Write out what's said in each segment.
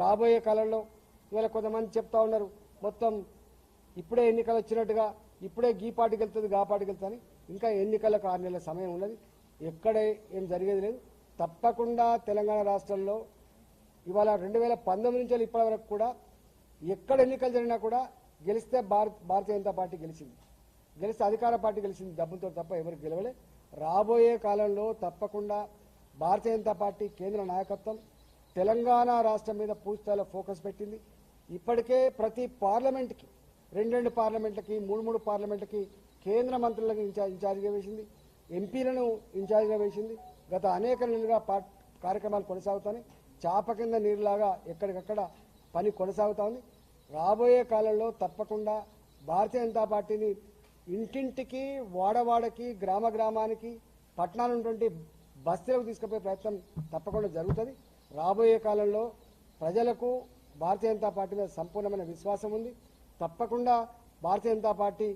రాబోయే కాలంలో ఇవాళ కొంతమంది చెప్తా ఉన్నారు మొత్తం ఇప్పుడే ఎన్నికలు వచ్చినట్టుగా ఇప్పుడే గీ పార్టీకి వెళ్తుంది గా పార్టీకి వెళ్తుంది ఇంకా ఎన్నికలకు ఆరు నెలల సమయం ఉన్నది. ఎక్కడ ఏం జరిగేది లేదు. తప్పకుండా తెలంగాణ రాష్ట్రంలో ఇవాళ రెండు వేల పంతొమ్మిది నుంచి ఇప్పటి వరకు కూడా ఎక్కడ ఎన్నికలు జరిగినా కూడా గెలిస్తే భారత్ భారతీయ జనతా పార్టీ గెలిచింది. గెలిస్తే అధికార పార్టీ గెలిచింది. డబ్బుతో తప్ప ఎవరు గెలవలే. రాబోయే కాలంలో తప్పకుండా భారతీయ జనతా పార్టీ కేంద్ర నాయకత్వం తెలంగాణ రాష్ట్రం మీద పూర్తిస్థాయిలో ఫోకస్ పెట్టింది. ఇప్పటికే ప్రతి పార్లమెంట్కి రెండు రెండు పార్లమెంట్లకి మూడు మూడు పార్లమెంట్లకి కేంద్ర మంత్రులకు ఇన్ఛార్జిగా వేసింది. ఎంపీలను ఇన్ఛార్జిగా వేసింది. గత అనేక నెలలుగా కార్యక్రమాలు కొనసాగుతాయి. చాప కింద నీరులాగా ఎక్కడికక్కడ పని కొనసాగుతా ఉంది. రాబోయే కాలంలో తప్పకుండా భారతీయ జనతా పార్టీని ఇంటింటికి వాడవాడకి గ్రామ గ్రామానికి పట్టణాలు ఉన్నటువంటి బస్తీలకు తీసుకుపోయే ప్రయత్నం తప్పకుండా జరుగుతుంది. రాబోయే కాలంలో ప్రజలకు భారతీయ జనతా పార్టీ మీద సంపూర్ణమైన విశ్వాసం ఉంది. తప్పకుండా భారతీయ జనతా పార్టీ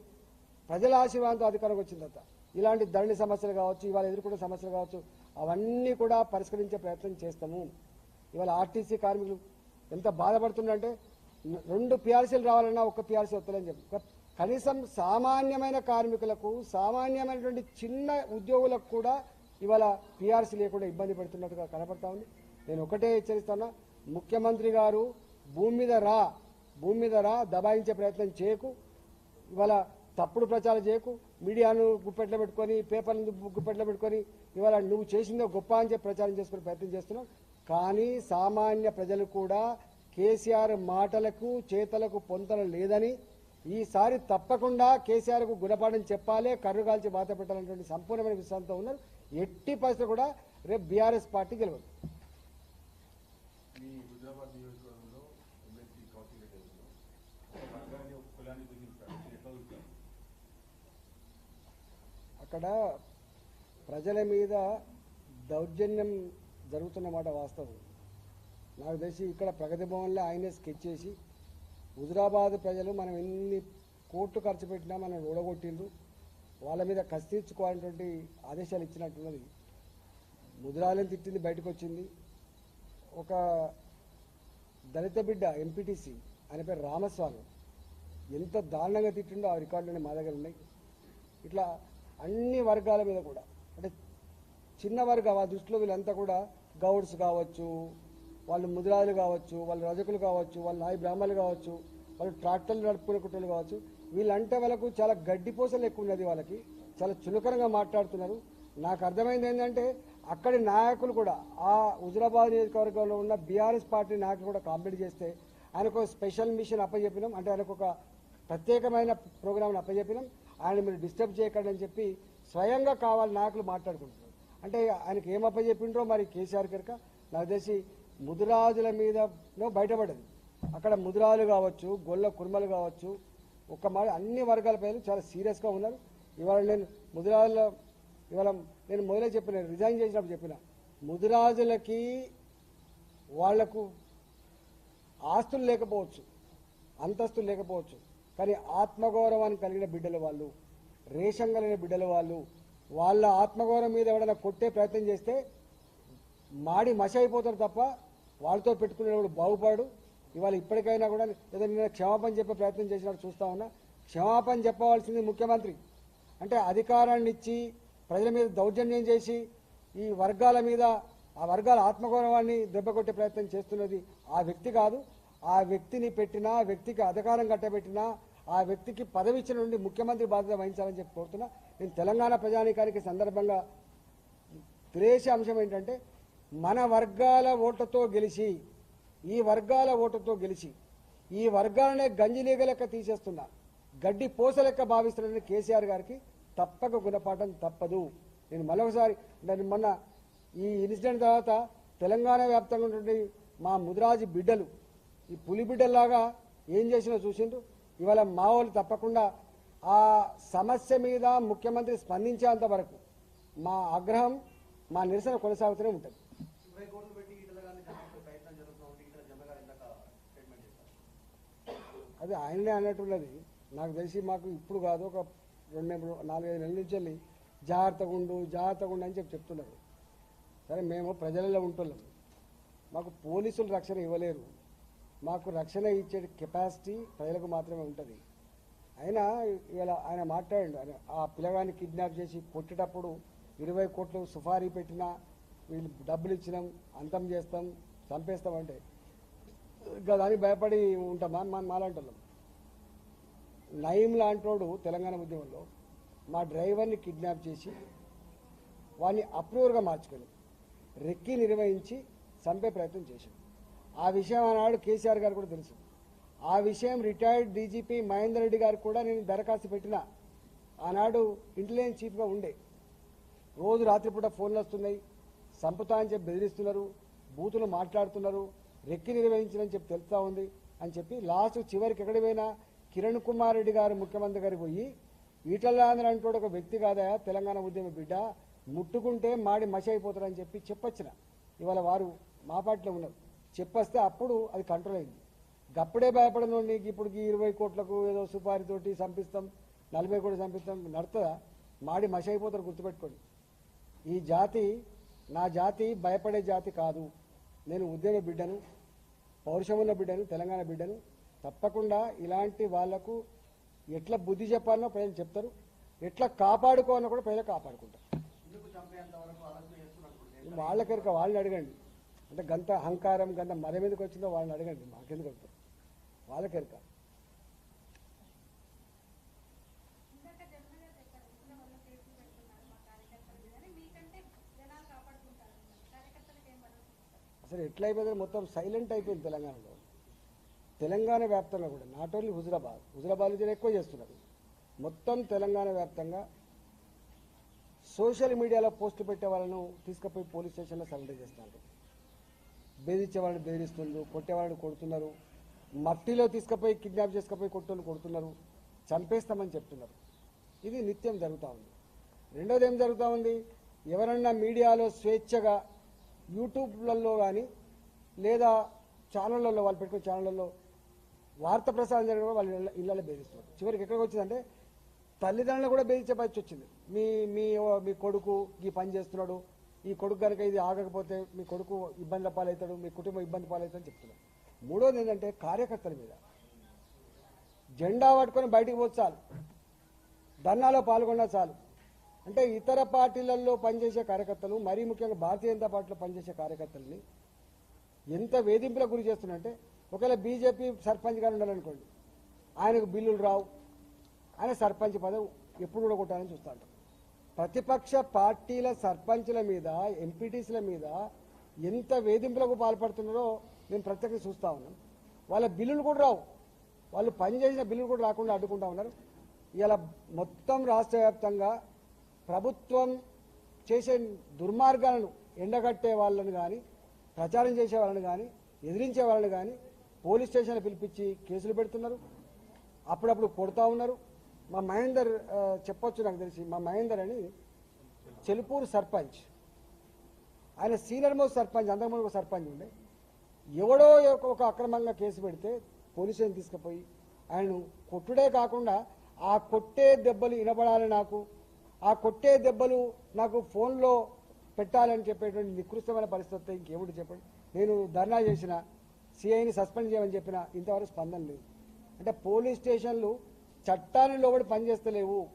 ప్రజల ఆశీర్వాదంతో అధికారంకి వచ్చిందట ఇలాంటి ధరణి సమస్యలు కావచ్చు ఇవాళ ఎదుర్కొన్న సమస్యలు కావచ్చు అవన్నీ కూడా పరిష్కరించే ప్రయత్నం చేస్తాము. ఇవాళ ఆర్టీసీ కార్మికులు ఎంత బాధపడుతుందంటే రెండు పిఆర్సీలు రావాలన్నా ఒక్క పిఆర్సీ వస్తుందని చెప్పి. కనీసం సామాన్యమైన కార్మికులకు సామాన్యమైనటువంటి చిన్న ఉద్యోగులకు కూడా ఇవాళ పిఆర్సీ లేకుండా ఇబ్బంది పడుతున్నట్టుగా కనపడతా ఉంది. నేను ఒకటే హెచ్చరిస్తున్నా ముఖ్యమంత్రి గారు భూమి మీద రా భూమి మీద రా దబాయించే ప్రయత్నం చేయకు ఇవాళ తప్పుడు ప్రచారం చేయకు మీడియాను గుప్పెట్లో పెట్టుకొని పేపర్లను గుప్పెట్లో పెట్టుకొని ఇవాళ నువ్వు చేసిందో గొప్ప అని చెప్పి ప్రచారం చేసుకునే ప్రయత్నం చేస్తున్నావు. కానీ సామాన్య ప్రజలు కూడా కేసీఆర్ మాటలకు చేతలకు పొంతన లేదని ఈసారి తప్పకుండా కేసీఆర్కు గుణపాఠం చెప్పాలి కర్రుగాల్చి బాధ పెట్టాలనేటువంటి సంపూర్ణమైన విశ్వాసంతో ఉన్నారు. ఎట్టి పరిస్థితులు కూడా రేపు బీఆర్ఎస్ పార్టీ గెలవదు. మీ హుజరాబాద్ నియోజకవర్గంలో ఎమ్మెల్సీ కౌశిక్ రెడ్డి గారు ఒక వర్గాన్ని ఒక కులాన్ని గుర్తించారు. మీరు ఎట్లా చూస్తారు అక్కడ ప్రజల మీద దౌర్జన్యం జరుగుతున్న మాట వాస్తవం. నాకు తెలిసి ఇక్కడ ప్రగతి భవన్లో ఆయనే స్కెచ్ చేసి హుజరాబాద్ ప్రజలు మనం ఎన్ని కోట్లు ఖర్చు పెట్టినా మనం ఓడగొట్టిండ్రు. వాళ్ళ మీద కసి తీర్చుకోవాలనేటువంటి ఆదేశాలు ఇచ్చినట్టున్నది. ముదిరాలని తిట్టింది బయటకు వచ్చింది ఒక దళిత బిడ్డ ఎంపీటీసీ ఆయన పేరు రామస్వామి. ఎంత దారుణంగా తిట్టిండో ఆ రికార్డులన్నీ మా దగ్గర ఉన్నాయి. ఇట్లా అన్ని వర్గాల మీద కూడా అంటే చిన్న వర్గం ఆ దృష్టిలో వీళ్ళంతా కూడా గౌడ్స్ కావచ్చు వాళ్ళు ముదిరాజులు కావచ్చు వాళ్ళు రజకులు కావచ్చు వాళ్ళు నాయి బ్రాహ్మణులు కావచ్చు వాళ్ళు ట్రాక్టర్లు నడుపుకునే కుట్రలు కావచ్చు. వీళ్ళంటే వాళ్ళకు చాలా గడ్డిపోసలు ఎక్కువ ఉన్నది వాళ్ళకి. చాలా చులకనగా మాట్లాడుతున్నారు. నాకు అర్థమైంది ఏంటంటే అక్కడి నాయకులు కూడా ఆ హుజరాబాద్ నియోజకవర్గంలో ఉన్న బీఆర్ఎస్ పార్టీ నాయకులు కూడా కాంప్లీట్ చేస్తే ఆయనకు ఒక స్పెషల్ మిషన్ అప్పచెప్పినాం. అంటే ఆయనకు ఒక ప్రత్యేకమైన ప్రోగ్రామ్ని అప్పచెప్పినాం. ఆయన మీరు డిస్టర్బ్ చేయకండి అని చెప్పి స్వయంగా కావాలి నాయకులు మాట్లాడుకుంటున్నారు. అంటే ఆయనకి ఏం అప్పచెప్పిండ్రో మరి కేసీఆర్ కనుక నాకు తెలిసి ముదిరాజుల మీద బయటపడింది. అక్కడ ముదిరాజులు కావచ్చు గొల్ల కుర్మలు కావచ్చు ఒక మాట అన్ని వర్గాల ప్రజలు చాలా సీరియస్గా ఉన్నారు. ఇవాళ నేను ముదిరాజుల ఇవాళ నేను మొదలే చెప్పిన రిజైన్ చేసినప్పుడు చెప్పిన ముదిరాజులకి వాళ్ళకు ఆస్తులు లేకపోవచ్చు అంతస్తులు లేకపోవచ్చు కానీ ఆత్మగౌరవాన్ని కలిగిన బిడ్డలు వాళ్ళు రేషన్ కలిగిన బిడ్డలు వాళ్ళు వాళ్ళ ఆత్మగౌరవం మీద ఎవడైనా కొట్టే ప్రయత్నం చేస్తే మాడి మష అయిపోతారు తప్ప వాళ్ళతో పెట్టుకునేవాడు బాగుపాడు ఇవాళ ఇప్పటికైనా కూడా లేదా నేను క్షమాపణ చెప్పే ప్రయత్నం చేసినట్టు చూస్తా ఉన్నా. క్షమాపణ చెప్పవలసింది ముఖ్యమంత్రి. అంటే అధికారాన్ని ఇచ్చి ప్రజల మీద దౌర్జన్యం చేసి ఈ వర్గాల మీద ఆ వర్గాల ఆత్మగౌరవాన్ని దెబ్బకొట్టే ప్రయత్నం చేస్తున్నది ఆ వ్యక్తి కాదు. ఆ వ్యక్తిని పెట్టినా వ్యక్తికి అధికారం కట్టబెట్టినా ఆ వ్యక్తికి పదవి ఇచ్చిన నుండి ముఖ్యమంత్రి బాధ్యత వహించాలని చెప్పి కోరుతున్నా. నేను తెలంగాణ ప్రజానీకానికి సందర్భంగా తెలియసే అంశం ఏంటంటే మన వర్గాల ఓటుతో గెలిచి ఈ వర్గాల ఓటుతో గెలిచి ఈ వర్గాలనే గంజిలీగ లెక్క తీసేస్తున్న గడ్డి పోస లెక్క భావిస్తున్న కేసీఆర్ గారికి. తప్పక గుణపాఠం తప్పదు. నేను మరొకసారి నేను మొన్న ఈ ఇన్సిడెంట్ తర్వాత తెలంగాణ వ్యాప్తంగా ఉన్నటువంటి మా ముదిరాజు బిడ్డలు ఈ పులి బిడ్డల్లాగా ఏం చేసినా చూసిండ్రు? ఇవాళ మా వాళ్ళు తప్పకుండా ఆ సమస్య మీద ముఖ్యమంత్రి స్పందించేంత వరకు మా ఆగ్రహం మా నిరసన కొనసాగుతూనే ఉంటుంది. అది ఆయననే అన్నట్టున్నది నాకు తెలిసి మాకు ఇప్పుడు కాదు ఒక రెండు మూడు నాలుగైదు నెలల నుంచి వెళ్ళి జాగ్రత్తగా ఉండు జాగ్రత్తగా ఉండు అని చెప్పి చెప్తున్నారు. సరే మేము ప్రజలలో ఉంటున్నాం. మాకు పోలీసులు రక్షణ ఇవ్వలేరు. మాకు రక్షణ ఇచ్చే కెపాసిటీ ప్రజలకు మాత్రమే ఉంటుంది. అయినా ఇలా ఆయన మాట్లాడండి. ఆయన ఆ పిల్లగాన్ని కిడ్నాప్ చేసి కొట్టేటప్పుడు ఇరవై కోట్లు సుఫారీ పెట్టినా వీళ్ళు డబ్బులు ఇచ్చినాం అంతం చేస్తాం చంపేస్తాం అంటే. ఇంకా దానికి భయపడి ఉంటామా మన మాలాంటోళ్ళం. నయీం లాంటోడు తెలంగాణ ఉద్యమంలో మా డ్రైవర్ని కిడ్నాప్ చేసి వాడిని అప్రూవర్గా మార్చుకొని రెక్కి నిర్వహించి చంపే ప్రయత్నం చేశాడు. ఆ విషయం ఆనాడు కేసీఆర్ గారు కూడా తెలుసు. ఆ విషయం రిటైర్డ్ డీజీపీ మహేందర్ రెడ్డి గారు కూడా నేను దరఖాస్తు పెట్టిన. ఆనాడు ఇంటెలిజెన్స్ చీఫ్గా ఉండే. రోజు రాత్రిపూట ఫోన్లు వస్తున్నాయి. సంపుతా అని చెప్పి బెదిరిస్తున్నారు. బూతులు మాట్లాడుతున్నారు. రెక్కి నిర్వహించని చెప్పి తెలుస్తా ఉంది అని చెప్పి లాస్ట్ చివరికి ఎక్కడ పోయినా కిరణ్ కుమార్ రెడ్డి గారు ముఖ్యమంత్రి గారికి పోయి ఈటలాంధ్ర అంటూ ఒక వ్యక్తి కాదా తెలంగాణ ఉద్యమ బిడ్డ ముట్టుకుంటే మాడి మసి అయిపోతారని చెప్పి చెప్పొచ్చిన. ఇవాళ వారు మా పార్టీలో ఉన్నారు. చెప్పొస్తే అప్పుడు అది కంట్రోల్ అయింది. గప్పుడే భయపడను నీకు ఇప్పుడు ఇరవై కోట్లకు ఏదో సుపారితోటి చంపిస్తాం నలభై కోట్లు చంపిస్తాం నడుతుందా మాడి మసి అయిపోతారు గుర్తుపెట్టుకోండి. ఈ జాతి నా జాతి భయపడే జాతి కాదు. నేను ఉద్యమ బిడ్డను పౌరుషమున్న బిడ్డను తెలంగాణ బిడ్డను తప్పకుండా ఇలాంటి వాళ్ళకు ఎట్లా బుద్ధి చెప్పాలనో ప్రజలు చెప్తారు. ఎట్లా కాపాడుకోవాలో కూడా ప్రజలు కాపాడుకుంటారు. వాళ్ళకెరక వాళ్ళని అడగండి. అంటే గంత అహంకారం గంత మర మీదకి వచ్చిందో వాళ్ళని అడగండి. మాకెందుకు వెళ్తారు వాళ్ళకెరక? అసలు ఎట్లా అయిపోయింది? మొత్తం సైలెంట్ అయిపోయింది తెలంగాణలో. తెలంగాణ వ్యాప్తంగా కూడా నాట్ ఓన్లీ హుజరాబాద్ హుజరాబాద్ జర ఎక్కువ చేస్తున్నారు మొత్తం తెలంగాణ వ్యాప్తంగా సోషల్ మీడియాలో పోస్ట్ పెట్టే వాళ్ళను తీసుకుపోయి పోలీస్ స్టేషన్లో సరెండర్ చేస్తున్నారు బెదిరించే వాళ్ళని బెదిరిస్తున్నారు కొట్టే వాళ్ళని కొడుతున్నారు. మట్టిలో తీసుకుపోయి కిడ్నాప్ చేసుకుపోయి కొట్టుని కొడుతున్నారు. చంపేస్తామని చెప్తున్నారు. ఇది నిత్యం జరుగుతూ ఉంది. రెండోది ఏం జరుగుతూ ఉంది? ఎవరన్నా మీడియాలో స్వేచ్ఛగా యూట్యూబ్లలో కానీ లేదా ఛానళ్ళల్లో వాళ్ళు పెట్టుకున్న ఛానళ్ళల్లో వార్త ప్రసారం జరగడం వాళ్ళ వాళ్ళు ఇళ్ళలో బెదిరిస్తున్నారు. చివరికి ఎక్కడికి వచ్చిందంటే తల్లిదండ్రులు కూడా బెదిరించే పరిస్థితి వచ్చింది. మీ మీ మీ కొడుకు ఈ పని చేస్తున్నాడు. ఈ కొడుకు కనుక ఇది ఆగకపోతే మీ కొడుకు ఇబ్బందుల పాలవుతాడు మీ కుటుంబం ఇబ్బంది పాలవుతుందని చెప్తున్నారు. మూడోది ఏంటంటే కార్యకర్తల మీద. జెండా పట్టుకొని బయటికి పోతే చాలు. ధర్నాలో పాల్గొన్నా చాలు. అంటే ఇతర పార్టీలలో పనిచేసే కార్యకర్తలు మరీ ముఖ్యంగా భారతీయ జనతా పార్టీలో పనిచేసే కార్యకర్తల్ని ఎంత వేధింపులకు గురి చేస్తున్నారంటే ఒకవేళ బీజేపీ సర్పంచ్ గారు ఉండాలనుకోండి ఆయనకు బిల్లులు రావు. ఆయన సర్పంచ్ పదవి ఎప్పుడు కూడా కొట్టాలని చూస్తా ఉంటాం ప్రతిపక్ష పార్టీల సర్పంచ్ల మీద ఎంపీటీసీల మీద ఎంత వేధింపులకు పాల్పడుతున్నారో మేము ప్రత్యక్ష చూస్తా ఉన్నాం వాళ్ళ బిల్లులు కూడా రావు. వాళ్ళు పనిచేసిన బిల్లులు కూడా రాకుండా అడ్డుకుంటా ఉన్నారు. ఇలా మొత్తం రాష్ట్ర వ్యాప్తంగా ప్రభుత్వం చేసే దుర్మార్గాలను ఎండగట్టే వాళ్ళని కానీ ప్రచారం చేసే వాళ్ళని కానీ ఎదిరించే వాళ్ళని కానీ పోలీస్ స్టేషన్ పిలిపించి కేసులు పెడుతున్నారు. అప్పుడప్పుడు కొడతా ఉన్నారు. మా మహేందర్ చెప్పొచ్చు నాకు తెలిసి. మా మహేందర్ అని చెలుపూరు సర్పంచ్. ఆయన సీనియర్ మోస్ట్ సర్పంచ్ అంతకుముందు ఒక సర్పంచ్ ఉండే. ఎవడో ఒక- ఒక అక్రమంగా కేసు పెడితే పోలీస్ స్టేషన్ తీసుకుపోయి ఆయనను కొట్టుడే కాకుండా ఆ కొట్టే దెబ్బలు వినబడాలి నాకు. ఆ కొట్టే దెబ్బలు నాకు ఫోన్లో పెట్టాలని చెప్పేటువంటి నికృష్టమైన పరిస్థితి ఇంకేమిటి చెప్పండి. నేను ధర్నా చేసిన సిఐని సస్పెండ్ చేయమని చెప్పిన ఇంతవరకు స్పందన లేదు. అంటే పోలీస్ స్టేషన్లు చట్టాన్ని లోబడి పనిచేస్తలేవు.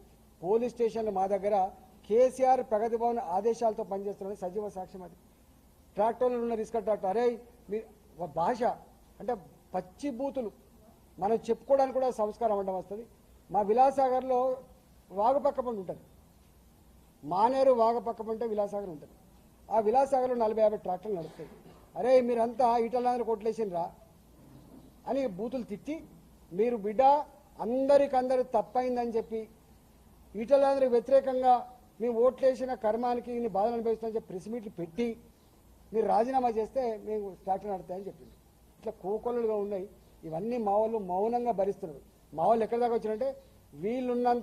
పోలీస్ స్టేషన్లు మా దగ్గర కేసీఆర్ ప్రగతి భవన్ ఆదేశాలతో పనిచేస్తున్నది సజీవ సాక్ష్యం అది. ట్రాక్టర్లు ఉన్న రిస్క్ ట్రాక్టర్. అరే మీ ఒక భాష. అంటే పచ్చి బూతులు. మనం చెప్పుకోవడానికి కూడా సంస్కారం ఉండడం వస్తుంది. మా విలాసాగర్లో వాగుపక్క పండు ఉంటుంది. మానేరు వాగపక్క పంటే విలాసాగర్ ఉంటుంది. ఆ విలాసాగర్లో నలభై యాభై ట్రాక్టర్లు నడుస్తాయి అరే మీరంతా ఈటలందరూ కొట్లేసిండ్రా అని బూతులు తిట్టి మీరు బిడ్డ అందరికందరు తప్పైందని చెప్పి ఈటలందరికి వ్యతిరేకంగా మేము ఓట్లేసిన కర్మానికి ఇన్ని బాధలు అనుభవిస్తామని చెప్పి ప్రెస్ మీట్లు పెట్టి మీరు రాజీనామా చేస్తే మేము స్టార్ట్ నడతాయని చెప్పింది. ఇట్లా కోకొల్లుగా ఉన్నాయి. ఇవన్నీ మా వాళ్ళు మౌనంగా భరిస్తున్నారు. మా వాళ్ళు ఎక్కడి దాకా వచ్చినంటే వీళ్ళున్నంత